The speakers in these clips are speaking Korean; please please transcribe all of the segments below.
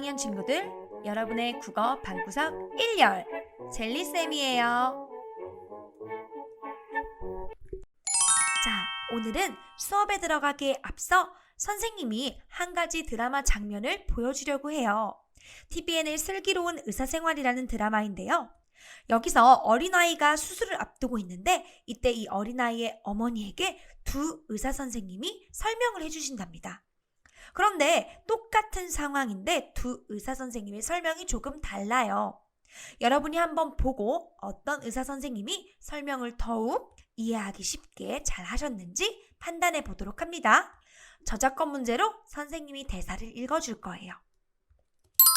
안녕하세요, 4학년 친구들. 여러분의 국어 방구석 1열 젤리쌤이에요. 자, 오늘은 수업에 들어가기에 앞서 선생님이 한 가지 드라마 장면을 보여주려고 해요. TVN의 슬기로운 의사생활이라는 드라마인데요. 여기서 어린아이가 수술을 앞두고 있는데 이때 이 어린아이의 어머니에게 두 의사 선생님이 설명을 해주신답니다. 그런데 똑같은 상황인데 두 의사 선생님의 설명이 조금 달라요. 여러분이 한번 보고 어떤 의사 선생님이 설명을 더욱 이해하기 쉽게 잘 하셨는지 판단해 보도록 합니다. 저작권 문제로 선생님이 대사를 읽어줄 거예요.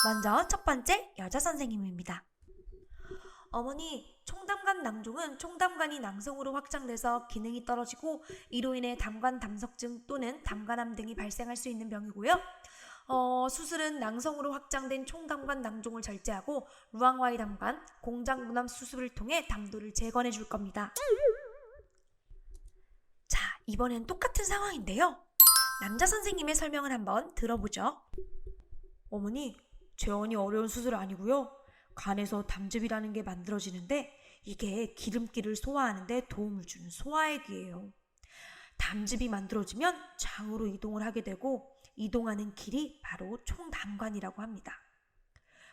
먼저 첫 번째 여자 선생님입니다. 어머니, 총담관 낭종은 총담관이 낭성으로 확장돼서 기능이 떨어지고 이로 인해 담관 담석증 또는 담관암 등이 발생할 수 있는 병이고요. 어, 수술은 낭성으로 확장된 총담관 낭종을 절제하고 루앙와이 담관, 공장문암 수술을 통해 담도를 재건해 줄 겁니다. 자, 이번엔 똑같은 상황인데요. 남자 선생님의 설명을 한번 들어보죠. 어머니, 재원이 어려운 수술 아니고요. 간에서 담즙이라는 게 만들어지는데 이게 기름기를 소화하는데 도움을 주는 소화액이에요. 담즙이 만들어지면 장으로 이동을 하게 되고 이동하는 길이 바로 총담관이라고 합니다.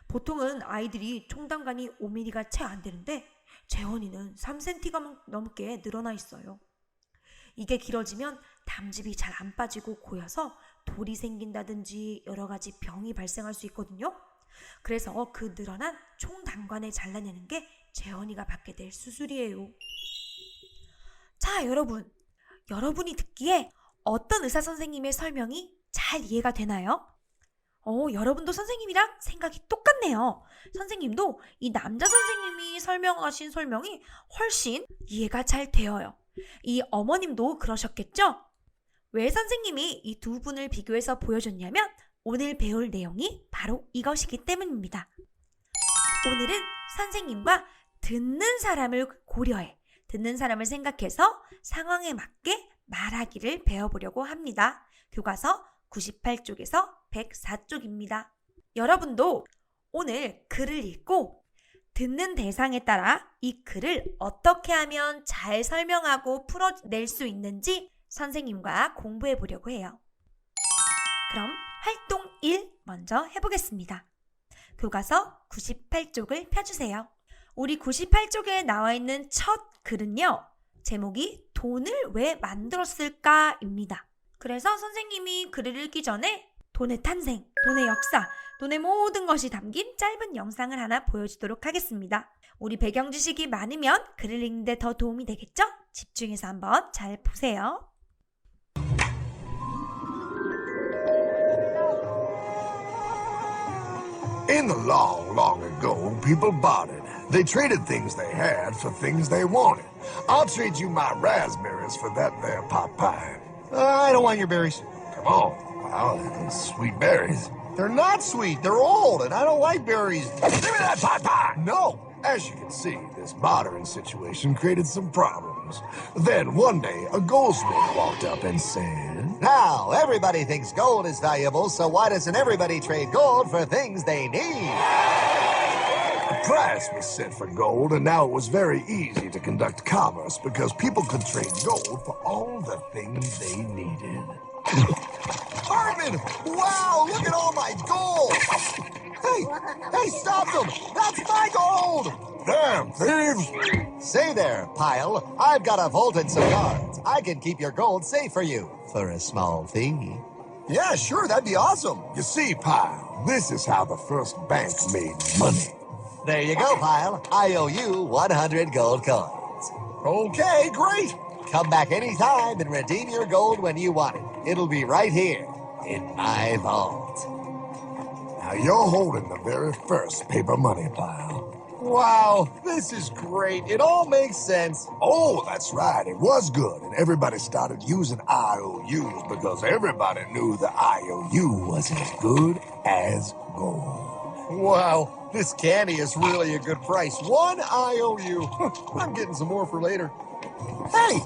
보통은 아이들이 총담관이 5mm가 채 안 되는데 재원이는 3cm가 넘게 늘어나 있어요. 이게 길어지면 담즙이 잘 안 빠지고 고여서 돌이 생긴다든지 여러 가지 병이 발생할 수 있거든요. 그래서 그 늘어난 총담관을 잘라내는 게 재원이가 받게 될 수술이에요. 자, 여러분. 여러분이 듣기에 어떤 의사 선생님의 설명이 잘 이해가 되나요? 어, 여러분도 선생님이랑 생각이 똑같네요. 선생님도 이 남자 선생님이 설명하신 설명이 훨씬 이해가 잘 되어요. 이 어머님도 그러셨겠죠? 왜 선생님이 이 두 분을 비교해서 보여줬냐면 오늘 배울 내용이 바로 이것이기 때문입니다. 오늘은 선생님과 듣는 사람을 고려해 듣는 사람을 생각해서 상황에 맞게 말하기를 배워보려고 합니다. 교과서 98쪽에서 104쪽입니다. 여러분도 오늘 글을 읽고 듣는 대상에 따라 이 글을 어떻게 하면 잘 설명하고 풀어낼 수 있는지 선생님과 공부해 보려고 해요. 그럼 활동 1 먼저 해보겠습니다. 교과서 98쪽을 펴주세요. 우리 98쪽에 나와 있는 첫 글은요. 제목이 돈을 왜 만들었을까입니다. 그래서 선생님이 글을 읽기 전에 돈의 탄생, 돈의 역사, 돈의 모든 것이 담긴 짧은 영상을 하나 보여주도록 하겠습니다. 우리 배경 지식이 많으면 글을 읽는데 더 도움이 되겠죠? 집중해서 한번 잘 보세요. In the long, long ago, people bartered. They traded things they had for things they wanted. I'll trade you my raspberries for that there pot pie. Uh, I don't want your berries. Come on. Wow, those sweet berries. They're not sweet. They're old, and I don't like berries. Give me that pot pie! No. As you can see, this bartering situation created some problems. Then one day, a goldsmith walked up and said, Now, everybody thinks gold is valuable, so why doesn't everybody trade gold for things they need? A price was set for gold, and now it was very easy to conduct commerce because people could trade gold for all the things they needed. Arvin! Wow, look at all my gold! Hey, hey, stop them! That's my gold! Damn thieves! Say there, Pile. I've got a vaulted guards. I can keep your gold safe for you for a small fee. Yeah, sure, that'd be awesome. You see, Pile, this is how the first bank made money. There you go, Pile. I owe you 100 gold coins. Okay, great. Come back anytime and redeem your gold when you want it. It'll be right here in my vault. Now you're holding the very first paper money pile. Wow, this is great. It all makes sense. Oh, that's right. It was good. And everybody started using IOUs because everybody knew the IOU was as good as gold. Wow, this candy is really a good price. One IOU. I'm getting some more for later. Hey,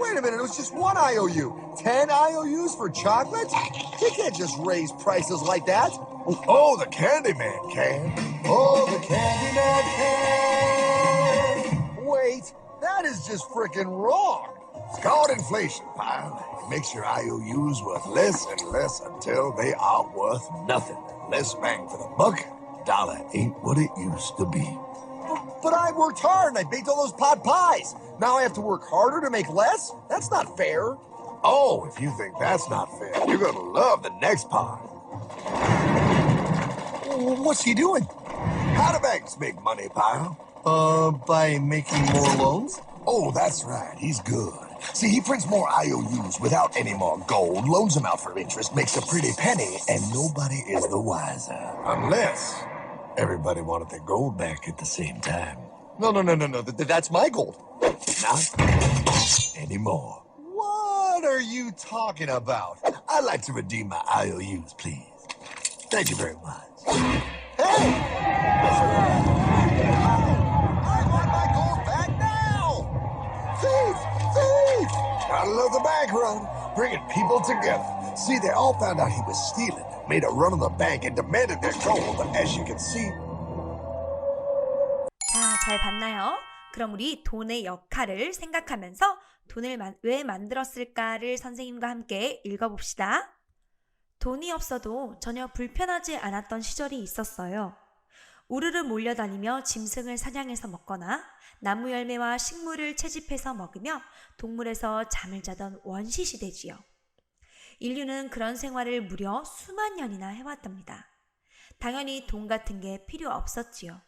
Wait a minute, it was just one IOU. Ten IOUs for chocolate? You can't just raise prices like that. Oh, the Candyman can. Oh, the Candyman can. Wait, that is just freaking wrong. It's called inflation, pal. It makes your IOUs worth less and less until they are worth nothing. Less bang for the buck. Dollar ain't what it used to be. But, I worked hard and I baked all those pot pies. Now I have to work harder to make less? That's not fair. Oh, if you think that's not fair, you're gonna love the next part. What's he doing? How do banks make money, pal? Uh, by making more loans? Oh, that's right. He's good. See, he prints more IOUs without any more gold, loans them out for interest, makes a pretty penny, and nobody is the wiser. Unless everybody wanted their gold back at the same time. No, no, no, no, no. Th- that's my gold. Not anymore. What are you talking about? I'd like to redeem my IOUs, please. Thank you very much. Hey! I want my gold back now! Thief! Thief! Gotta love the bank run, bringing people together. See, they all found out he was stealing, made a run on the bank, and demanded their gold. As you can see, 자, 잘 봤나요? 그럼 우리 돈의 역할을 생각하면서 돈을 만- 왜 만들었을까를 선생님과 함께 읽어봅시다. 돈이 없어도 전혀 불편하지 않았던 시절이 있었어요. 우르르 몰려다니며 짐승을 사냥해서 먹거나 나무 열매와 식물을 채집해서 먹으며 동물에서 잠을 자던 원시 시대지요. 인류는 그런 생활을 무려 수만 년이나 해왔답니다. 당연히 돈 같은 게 필요 없었지요.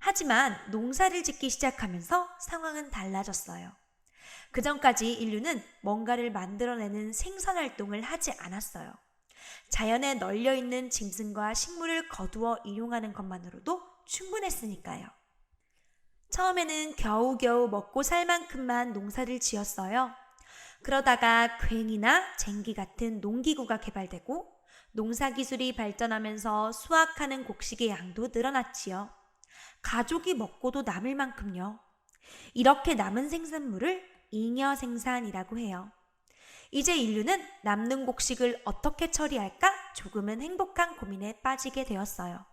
하지만 농사를 짓기 시작하면서 상황은 달라졌어요. 그 전까지 인류는 뭔가를 만들어내는 생산 활동을 하지 않았어요. 자연에 널려 있는 짐승과 식물을 거두어 이용하는 것만으로도 충분했으니까요. 처음에는 겨우겨우 먹고 살 만큼만 농사를 지었어요. 그러다가 괭이나 쟁기 같은 농기구가 개발되고 농사 기술이 발전하면서 수확하는 곡식의 양도 늘어났지요. 가족이 먹고도 남을 만큼요. 이렇게 남은 생산물을 잉여 생산이라고 해요. 이제 인류는 남는 곡식을 어떻게 처리할까 조금은 행복한 고민에 빠지게 되었어요.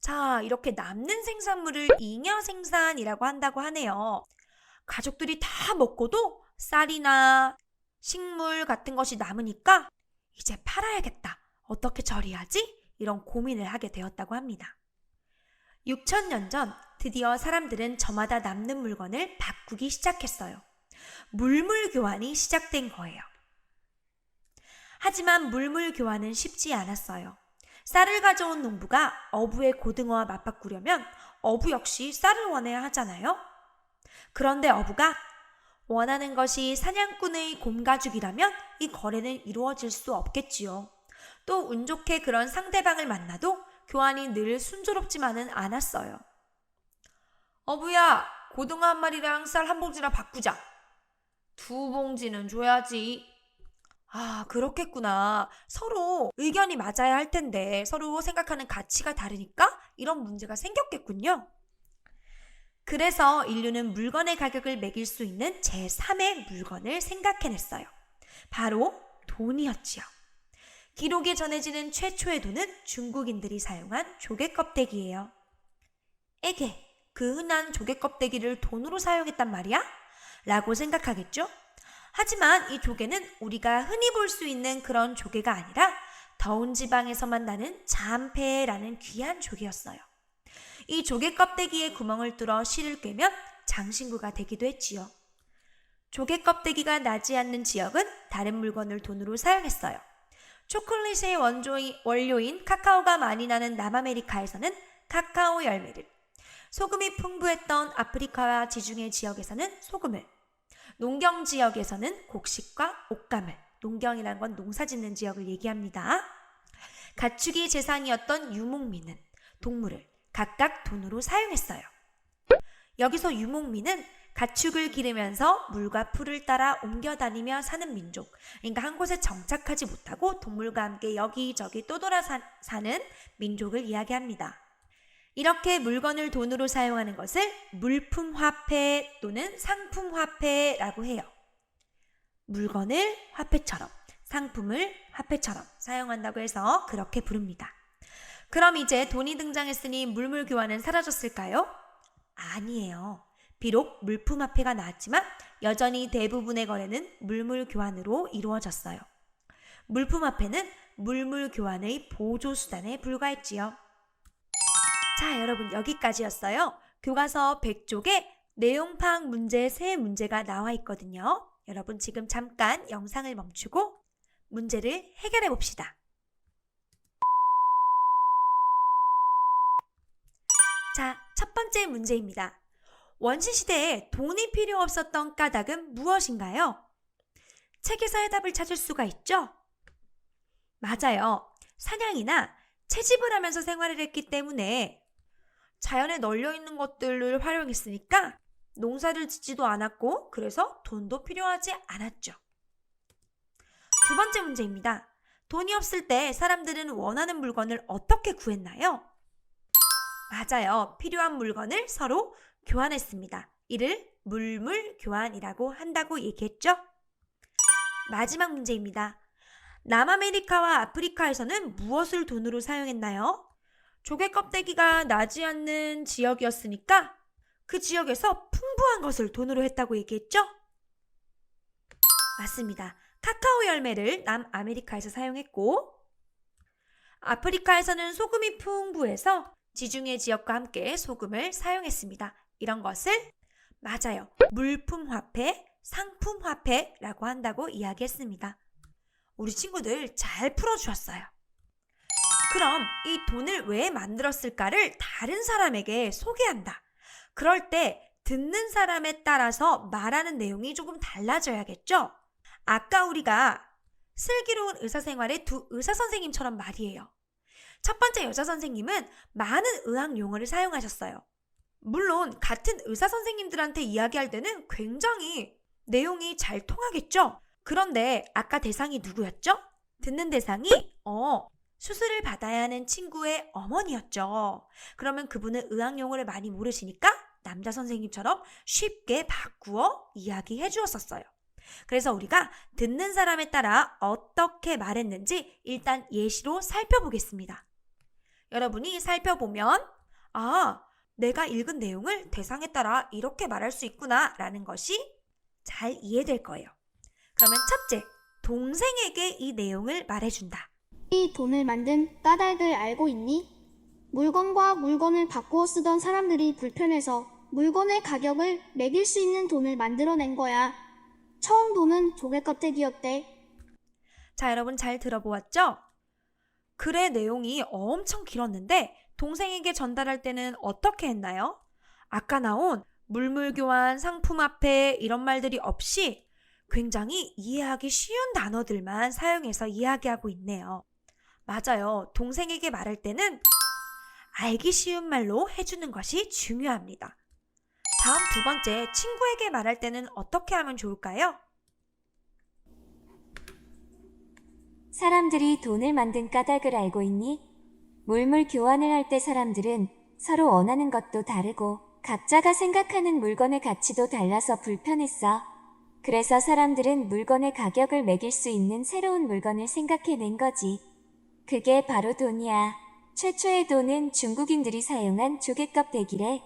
자, 이렇게 남는 생산물을 잉여 생산이라고 한다고 하네요. 가족들이 다 먹고도 쌀이나 식물 같은 것이 남으니까 이제 팔아야겠다. 어떻게 처리하지? 이런 고민을 하게 되었다고 합니다. 6천년 전 드디어 사람들은 저마다 남는 물건을 바꾸기 시작했어요. 물물 교환이 시작된 거예요. 하지만 물물 교환은 쉽지 않았어요. 쌀을 가져온 농부가 어부의 고등어와 맞바꾸려면 어부 역시 쌀을 원해야 하잖아요. 그런데 어부가 원하는 것이 사냥꾼의 곰가죽이라면 이 거래는 이루어질 수 없겠지요. 또 운 좋게 그런 상대방을 만나도 교환이 늘 순조롭지만은 않았어요. 어부야, 고등어 한 마리랑 쌀 한 봉지나 바꾸자. 두 봉지는 줘야지. 아, 그렇겠구나. 서로 의견이 맞아야 할 텐데 서로 생각하는 가치가 다르니까 이런 문제가 생겼겠군요. 그래서 인류는 물건의 가격을 매길 수 있는 제3의 물건을 생각해냈어요. 바로 돈이었지요. 기록에 전해지는 최초의 돈은 중국인들이 사용한 조개 껍데기예요. 에게, 그 흔한 조개 껍데기를 돈으로 사용했단 말이야? 라고 생각하겠죠? 하지만 이 조개는 우리가 흔히 볼 수 있는 그런 조개가 아니라 더운 지방에서만 나는 잠패라는 귀한 조개였어요. 이 조개 껍데기에 구멍을 뚫어 실을 꿰면 장신구가 되기도 했지요. 조개 껍데기가 나지 않는 지역은 다른 물건을 돈으로 사용했어요. 초콜릿의 원조인, 원료인 카카오가 많이 나는 남아메리카에서는 카카오 열매를, 소금이 풍부했던 아프리카와 지중해 지역에서는 소금을, 농경 지역에서는 곡식과 옷감을, 농경이란 건 농사 짓는 지역을 얘기합니다. 가축이 재산이었던 유목민은 동물을 각각 돈으로 사용했어요. 여기서 유목민은 가축을 기르면서 물과 풀을 따라 옮겨 다니며 사는 민족. 그러니까 한 곳에 정착하지 못하고 동물과 함께 여기저기 떠돌아 사, 사는 민족을 이야기합니다. 이렇게 물건을 돈으로 사용하는 것을 물품화폐 또는 상품화폐라고 해요. 물건을 화폐처럼, 상품을 화폐처럼 사용한다고 해서 그렇게 부릅니다. 그럼 이제 돈이 등장했으니 물물 교환은 사라졌을까요? 아니에요. 비록 물품 화폐가 나왔지만 여전히 대부분의 거래는 물물 교환으로 이루어졌어요. 물품 화폐는 물물 교환의 보조 수단에 불과했지요. 자, 여러분 여기까지였어요. 교과서 100쪽에 내용 파악 문제 세 문제가 나와 있거든요. 여러분 지금 잠깐 영상을 멈추고 문제를 해결해 봅시다. 자, 첫 번째 문제입니다. 원시 시대에 돈이 필요 없었던 까닭은 무엇인가요? 책에서 해답을 찾을 수가 있죠? 맞아요. 사냥이나 채집을 하면서 생활을 했기 때문에 자연에 널려 있는 것들을 활용했으니까 농사를 짓지도 않았고 그래서 돈도 필요하지 않았죠. 두 번째 문제입니다. 돈이 없을 때 사람들은 원하는 물건을 어떻게 구했나요? 맞아요. 필요한 물건을 서로 교환했습니다. 이를 물물 교환이라고 한다고 얘기했죠? 마지막 문제입니다. 남아메리카와 아프리카에서는 무엇을 돈으로 사용했나요? 조개 껍데기가 나지 않는 지역이었으니까 그 지역에서 풍부한 것을 돈으로 했다고 얘기했죠? 맞습니다. 카카오 열매를 남아메리카에서 사용했고 아프리카에서는 소금이 풍부해서 지중해 지역과 함께 소금을 사용했습니다. 이런 것을 맞아요. 물품 화폐, 상품 화폐라고 한다고 이야기했습니다. 우리 친구들 잘 풀어주었어요. 그럼 이 돈을 왜 만들었을까를 다른 사람에게 소개한다. 그럴 때 듣는 사람에 따라서 말하는 내용이 조금 달라져야겠죠? 아까 우리가 슬기로운 의사 생활의 두 의사 선생님처럼 말이에요. 첫 번째 여자 선생님은 많은 의학 용어를 사용하셨어요. 물론 같은 의사 선생님들한테 이야기할 때는 굉장히 내용이 잘 통하겠죠? 그런데 아까 대상이 누구였죠? 듣는 대상이 어 수술을 받아야 하는 친구의 어머니였죠. 그러면 그분은 의학 용어를 많이 모르시니까 남자 선생님처럼 쉽게 바꾸어 이야기해 주었었어요. 그래서 우리가 듣는 사람에 따라 어떻게 말했는지 일단 예시로 살펴보겠습니다. 여러분이 살펴보면 아, 내가 읽은 내용을 대상에 따라 이렇게 말할 수 있구나 라는 것이 잘 이해될 거예요. 그러면 첫째, 동생에게 이 내용을 말해준다. 이 돈을 만든 까닭을 알고 있니? 물건과 물건을 바꾸어 쓰던 사람들이 불편해서 물건의 가격을 매길 수 있는 돈을 만들어낸 거야. 처음 돈은 조개 껍데기였대. 자, 여러분 잘 들어보았죠? 글의 내용이 엄청 길었는데 동생에게 전달할 때는 어떻게 했나요? 아까 나온 물물교환, 상품화폐 이런 말들이 없이 굉장히 이해하기 쉬운 단어들만 사용해서 이야기하고 있네요. 맞아요. 동생에게 말할 때는 알기 쉬운 말로 해주는 것이 중요합니다. 다음 두 번째, 친구에게 말할 때는 어떻게 하면 좋을까요? 사람들이 돈을 만든 까닭을 알고 있니? 물물 교환을 할 때 사람들은 서로 원하는 것도 다르고 각자가 생각하는 물건의 가치도 달라서 불편했어. 그래서 사람들은 물건의 가격을 매길 수 있는 새로운 물건을 생각해낸 거지. 그게 바로 돈이야. 최초의 돈은 중국인들이 사용한 조개껍데기래.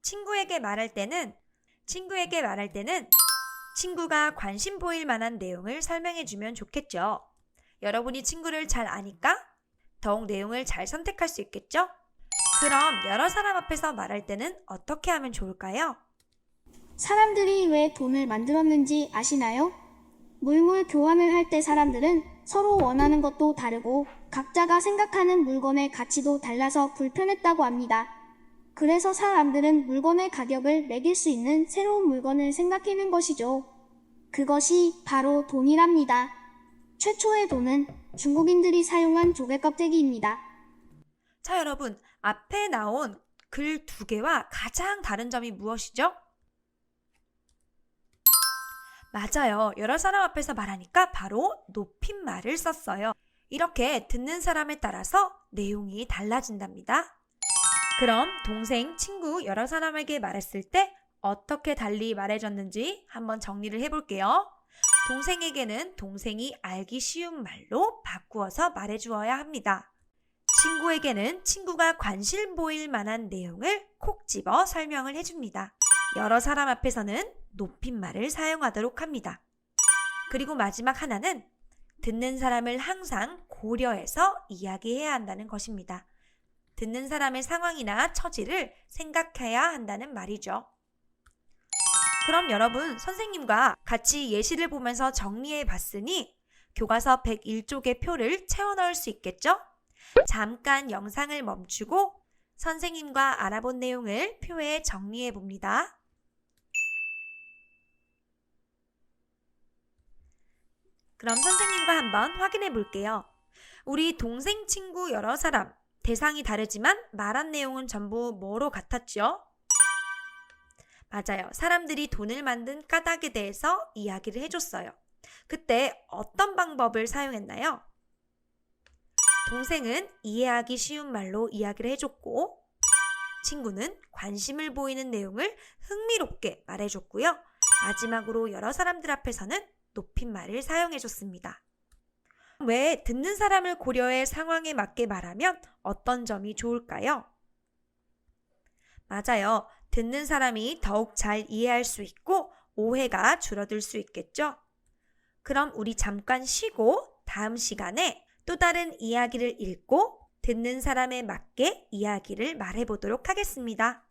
친구에게 말할 때는 친구에게 말할 때는 친구가 관심 보일 만한 내용을 설명해 주면 좋겠죠. 여러분이 친구를 잘 아니까 더욱 내용을 잘 선택할 수 있겠죠? 그럼 여러 사람 앞에서 말할 때는 어떻게 하면 좋을까요? 사람들이 왜 돈을 만들었는지 아시나요? 물물 교환을 할 때 사람들은 서로 원하는 것도 다르고 각자가 생각하는 물건의 가치도 달라서 불편했다고 합니다. 그래서 사람들은 물건의 가격을 매길 수 있는 새로운 물건을 생각해낸 것이죠. 그것이 바로 돈이랍니다. 최초의 돈은 중국인들이 사용한 조개 껍데기입니다. 자, 여러분, 앞에 나온 글 두 개와 가장 다른 점이 무엇이죠? 맞아요. 여러 사람 앞에서 말하니까 바로 높임말을 썼어요. 이렇게 듣는 사람에 따라서 내용이 달라진답니다. 그럼 동생, 친구 여러 사람에게 말했을 때 어떻게 달리 말해줬는지 한번 정리를 해볼게요. 동생에게는 동생이 알기 쉬운 말로 바꾸어서 말해주어야 합니다. 친구에게는 친구가 관심 보일 만한 내용을 콕 집어 설명을 해줍니다. 여러 사람 앞에서는 높임말을 사용하도록 합니다. 그리고 마지막 하나는 듣는 사람을 항상 고려해서 이야기해야 한다는 것입니다. 듣는 사람의 상황이나 처지를 생각해야 한다는 말이죠. 그럼 여러분, 선생님과 같이 예시를 보면서 정리해 봤으니 교과서 101쪽의 표를 채워 넣을 수 있겠죠? 잠깐 영상을 멈추고 선생님과 알아본 내용을 표에 정리해 봅니다. 그럼 선생님과 한번 확인해 볼게요. 우리 동생 친구 여러 사람, 대상이 다르지만 말한 내용은 전부 뭐로 같았죠? 맞아요. 사람들이 돈을 만든 까닭에 대해서 이야기를 해줬어요. 그때 어떤 방법을 사용했나요? 동생은 이해하기 쉬운 말로 이야기를 해줬고, 친구는 관심을 보이는 내용을 흥미롭게 말해줬고요. 마지막으로 여러 사람들 앞에서는 높임말을 사용해줬습니다. 왜 듣는 사람을 고려해 상황에 맞게 말하면 어떤 점이 좋을까요? 맞아요. 듣는 사람이 더욱 잘 이해할 수 있고 오해가 줄어들 수 있겠죠? 그럼 우리 잠깐 쉬고 다음 시간에 또 다른 이야기를 읽고 듣는 사람에 맞게 이야기를 말해보도록 하겠습니다.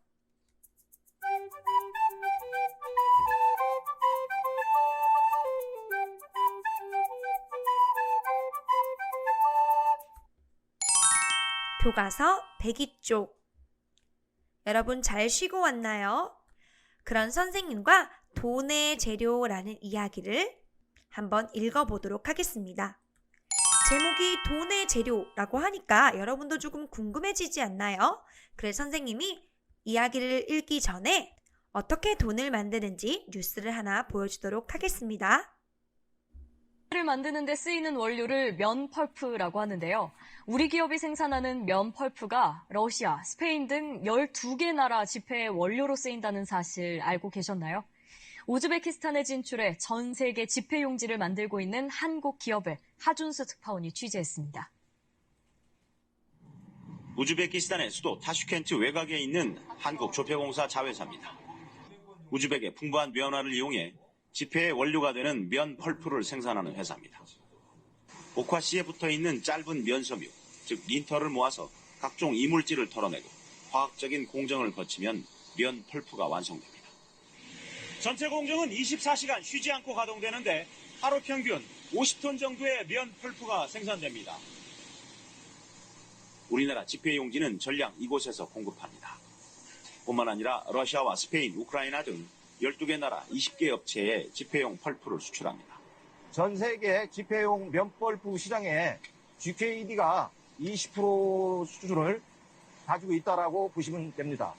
교과서 102쪽. 여러분 잘 쉬고 왔나요? 그런 선생님과 돈의 재료라는 이야기를 한번 읽어보도록 하겠습니다. 제목이 돈의 재료라고 하니까 여러분도 조금 궁금해지지 않나요? 그래서 선생님이 이야기를 읽기 전에 어떻게 돈을 만드는지 뉴스를 하나 보여주도록 하겠습니다. 를 만드는 데 쓰이는 원료를 면 펄프라고 하는데요. 우리 기업이 생산하는 면 펄프가 러시아, 스페인 등 12개 나라 지폐의 원료로 쓰인다는 사실 알고 계셨나요? 우즈베키스탄에 진출해 전 세계 지폐 용지를 만들고 있는 한국 기업을 하준수 특파원이 취재했습니다. 우즈베키스탄의 수도 타슈켄트 외곽에 있는 한국 조폐공사 자회사입니다. 우즈벡의 풍부한 면화를 이용해 지폐의 원료가 되는 면 펄프를 생산하는 회사입니다. 옥화씨에 붙어 있는 짧은 면 섬유, 즉 린터를 모아서 각종 이물질을 털어내고 화학적인 공정을 거치면 면 펄프가 완성됩니다. 전체 공정은 24시간 쉬지 않고 가동되는데 하루 평균 50톤 정도의 면 펄프가 생산됩니다. 우리나라 지폐 용지는 전량 이곳에서 공급합니다. 뿐만 아니라 러시아와 스페인, 우크라이나 등 12개 나라 20개 업체에 지폐용 펄프를 수출합니다. 전 세계 지폐용 면벌프 시장에 GKD가 20% 수준을 가지고 있다라고 보시면 됩니다.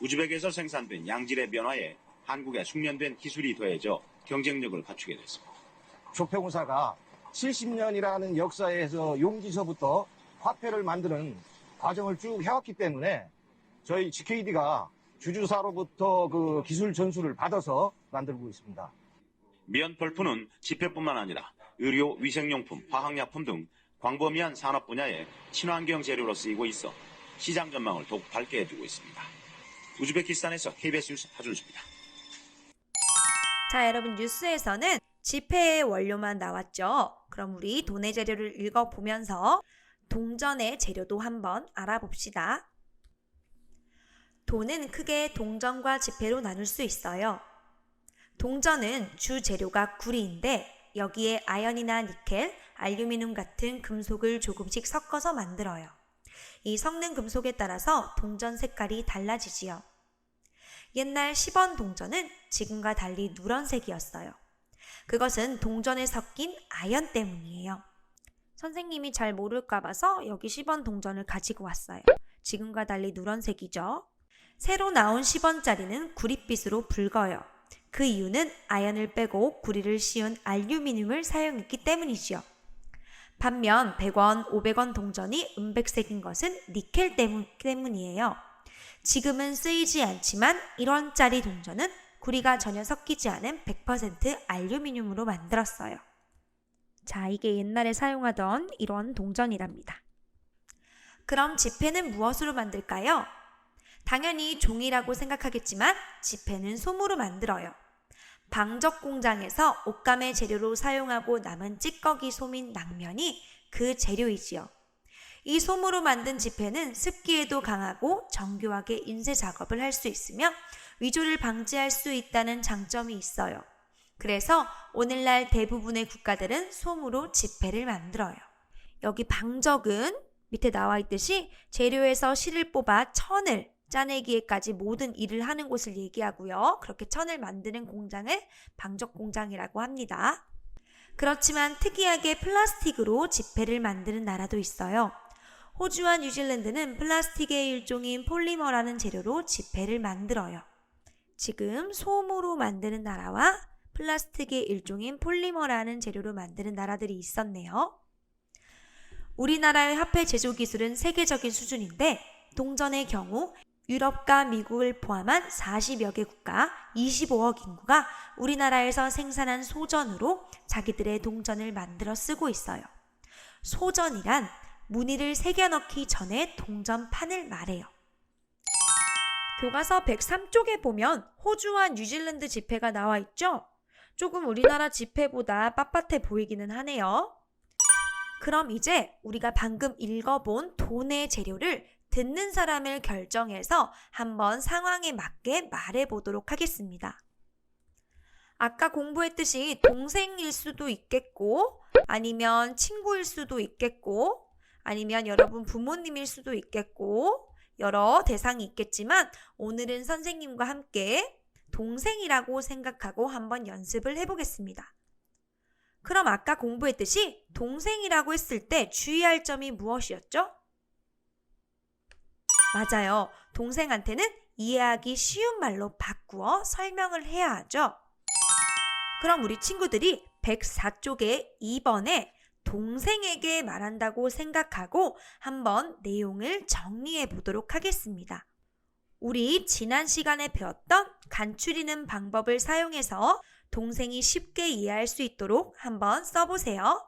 우즈벡에서 생산된 양질의 면화에 한국의 숙련된 기술이 더해져 경쟁력을 갖추게 됐습니다. 조폐공사가 70년이라는 역사에서 용지서부터 화폐를 만드는 과정을 쭉 해왔기 때문에 저희 GKD가 주주사로부터 그 기술 전수를 받아서 만들고 있습니다. 면 펄프는 지폐뿐만 아니라 의료, 위생용품, 화학약품 등 광범위한 산업 분야에 친환경 재료로 쓰이고 있어 시장 전망을 더욱 밝게 해주고 있습니다. 우즈베키스탄에서 KBS 뉴스 하준수입니다. 자, 여러분 뉴스에서는 지폐의 원료만 나왔죠. 그럼 우리 돈의 재료를 읽어보면서 동전의 재료도 한번 알아봅시다. 돈은 크게 동전과 지폐로 나눌 수 있어요. 동전은 주 재료가 구리인데 여기에 아연이나 니켈, 알루미늄 같은 금속을 조금씩 섞어서 만들어요. 이 섞는 금속에 따라서 동전 색깔이 달라지지요. 옛날 10원 동전은 지금과 달리 누런색이었어요. 그것은 동전에 섞인 아연 때문이에요. 선생님이 잘 모를까 봐서 여기 10원 동전을 가지고 왔어요. 지금과 달리 누런색이죠. 새로 나온 10원짜리는 구릿빛으로 붉어요. 그 이유는 아연을 빼고 구리를 씌운 알루미늄을 사용했기 때문이지요. 반면 100원, 500원 동전이 은백색인 것은 니켈 때문, 때문이에요. 지금은 쓰이지 않지만 1원짜리 동전은 구리가 전혀 섞이지 않은 100% 알루미늄으로 만들었어요. 자, 이게 옛날에 사용하던 이런 동전이랍니다. 그럼 지폐는 무엇으로 만들까요? 당연히 종이라고 생각하겠지만 지폐는 솜으로 만들어요. 방적 공장에서 옷감의 재료로 사용하고 남은 찌꺼기 솜인 낭면이 그 재료이지요. 이 솜으로 만든 지폐는 습기에도 강하고 정교하게 인쇄 작업을 할 수 있으며 위조를 방지할 수 있다는 장점이 있어요. 그래서 오늘날 대부분의 국가들은 솜으로 지폐를 만들어요. 여기 방적은 밑에 나와 있듯이 재료에서 실을 뽑아 천을 짜내기에까지 모든 일을 하는 곳을 얘기하고요. 그렇게 천을 만드는 공장을 방적 공장이라고 합니다. 그렇지만 특이하게 플라스틱으로 지폐를 만드는 나라도 있어요. 호주와 뉴질랜드는 플라스틱의 일종인 폴리머라는 재료로 지폐를 만들어요. 지금 솜으로 만드는 나라와 플라스틱의 일종인 폴리머라는 재료로 만드는 나라들이 있었네요. 우리나라의 화폐 제조 기술은 세계적인 수준인데 동전의 경우 유럽과 미국을 포함한 40여 개 국가 25억 인구가 우리나라에서 생산한 소전으로 자기들의 동전을 만들어 쓰고 있어요. 소전이란 무늬를 새겨넣기 전에 동전판을 말해요. 교과서 103쪽에 보면 호주와 뉴질랜드 지폐가 나와 있죠? 조금 우리나라 지폐보다 빳빳해 보이기는 하네요. 그럼 이제 우리가 방금 읽어본 돈의 재료를 듣는 사람을 결정해서 한번 상황에 맞게 말해 보도록 하겠습니다. 아까 공부했듯이 동생일 수도 있겠고, 아니면 친구일 수도 있겠고, 아니면 여러분 부모님일 수도 있겠고, 여러 대상이 있겠지만, 오늘은 선생님과 함께 동생이라고 생각하고 한번 연습을 해보겠습니다. 그럼 아까 공부했듯이 동생이라고 했을 때 주의할 점이 무엇이었죠? 맞아요. 동생한테는 이해하기 쉬운 말로 바꾸어 설명을 해야 하죠. 그럼 우리 친구들이 104쪽에 2번에 동생에게 말한다고 생각하고 한번 내용을 정리해 보도록 하겠습니다. 우리 지난 시간에 배웠던 간추리는 방법을 사용해서 동생이 쉽게 이해할 수 있도록 한번 써보세요.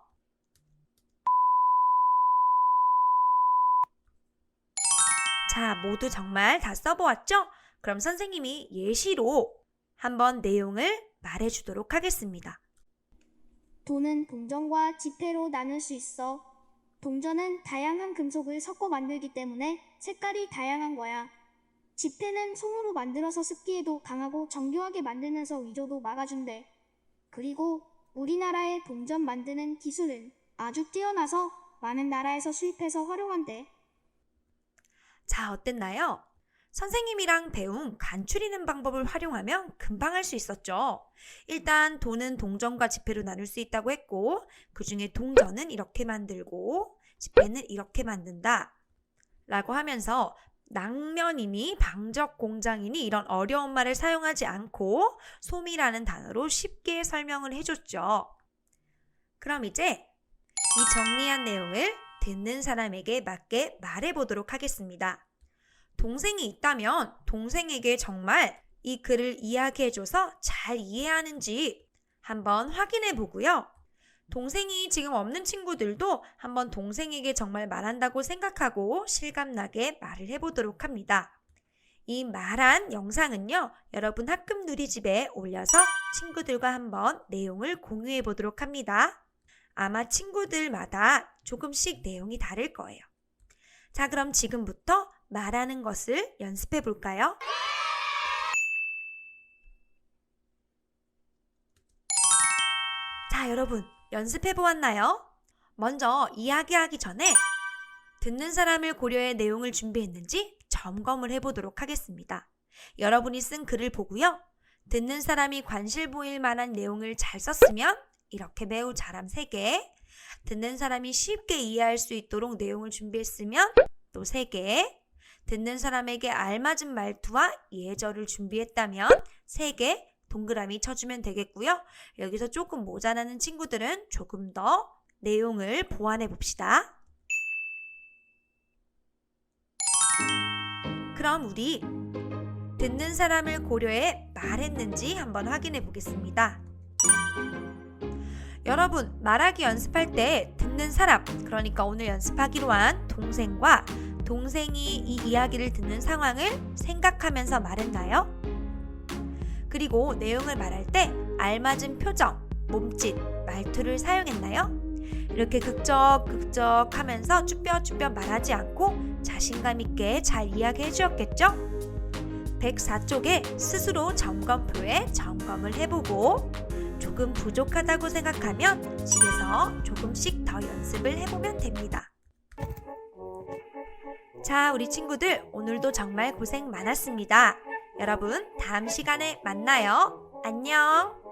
자, 모두 정말 다 써보았죠? 그럼 선생님이 예시로 한번 내용을 말해주도록 하겠습니다. 돈은 동전과 지폐로 나눌 수 있어. 동전은 다양한 금속을 섞어 만들기 때문에 색깔이 다양한 거야. 지폐는 솜으로 만들어서 습기에도 강하고 정교하게 만들면서 위조도 막아준대. 그리고 우리나라의 동전 만드는 기술은 아주 뛰어나서 많은 나라에서 수입해서 활용한대. 자, 어땠나요? 선생님이랑 배운 간추리는 방법을 활용하면 금방 할 수 있었죠. 일단 돈은 동전과 지폐로 나눌 수 있다고 했고, 그 중에 동전은 이렇게 만들고, 지폐는 이렇게 만든다. 라고 하면서 낭면이니 방적 공장이니 이런 어려운 말을 사용하지 않고 솜이라는 단어로 쉽게 설명을 해줬죠. 그럼 이제 이 정리한 내용을 듣는 사람에게 맞게 말해보도록 하겠습니다. 동생이 있다면 동생에게 정말 이 글을 이야기해줘서 잘 이해하는지 한번 확인해 보고요. 동생이 지금 없는 친구들도 한번 동생에게 정말 말한다고 생각하고 실감나게 말을 해보도록 합니다. 이 말한 영상은요, 여러분 학급 누리집에 올려서 친구들과 한번 내용을 공유해 보도록 합니다. 아마 친구들마다 조금씩 내용이 다를 거예요. 자, 그럼 지금부터 말하는 것을 연습해 볼까요? 자, 여러분, 연습해 보았나요? 먼저 이야기하기 전에 듣는 사람을 고려해 내용을 준비했는지 점검을 해 보도록 하겠습니다. 여러분이 쓴 글을 보고요. 듣는 사람이 관실 보일 만한 내용을 잘 썼으면 이렇게 매우 잘함 3개, 듣는 사람이 쉽게 이해할 수 있도록 내용을 준비했으면 또 3개, 듣는 사람에게 알맞은 말투와 예절을 준비했다면 3개 동그라미 쳐주면 되겠고요. 여기서 조금 모자라는 친구들은 조금 더 내용을 보완해 봅시다. 그럼 우리 듣는 사람을 고려해 말했는지 한번 확인해 보겠습니다. 여러분, 말하기 연습할 때 듣는 사람, 그러니까 오늘 연습하기로 한 동생과 동생이 이 이야기를 듣는 상황을 생각하면서 말했나요? 그리고 내용을 말할 때 알맞은 표정, 몸짓, 말투를 사용했나요? 이렇게 극적극적 하면서 쭈뼛쭈뼛 말하지 않고 자신감 있게 잘 이야기해 주었겠죠? 104쪽에 스스로 점검표에 점검을 해보고 조금 부족하다고 생각하면 집에서 조금씩 더 연습을 해보면 됩니다. 자, 우리 친구들 오늘도 정말 고생 많았습니다. 여러분, 다음 시간에 만나요. 안녕!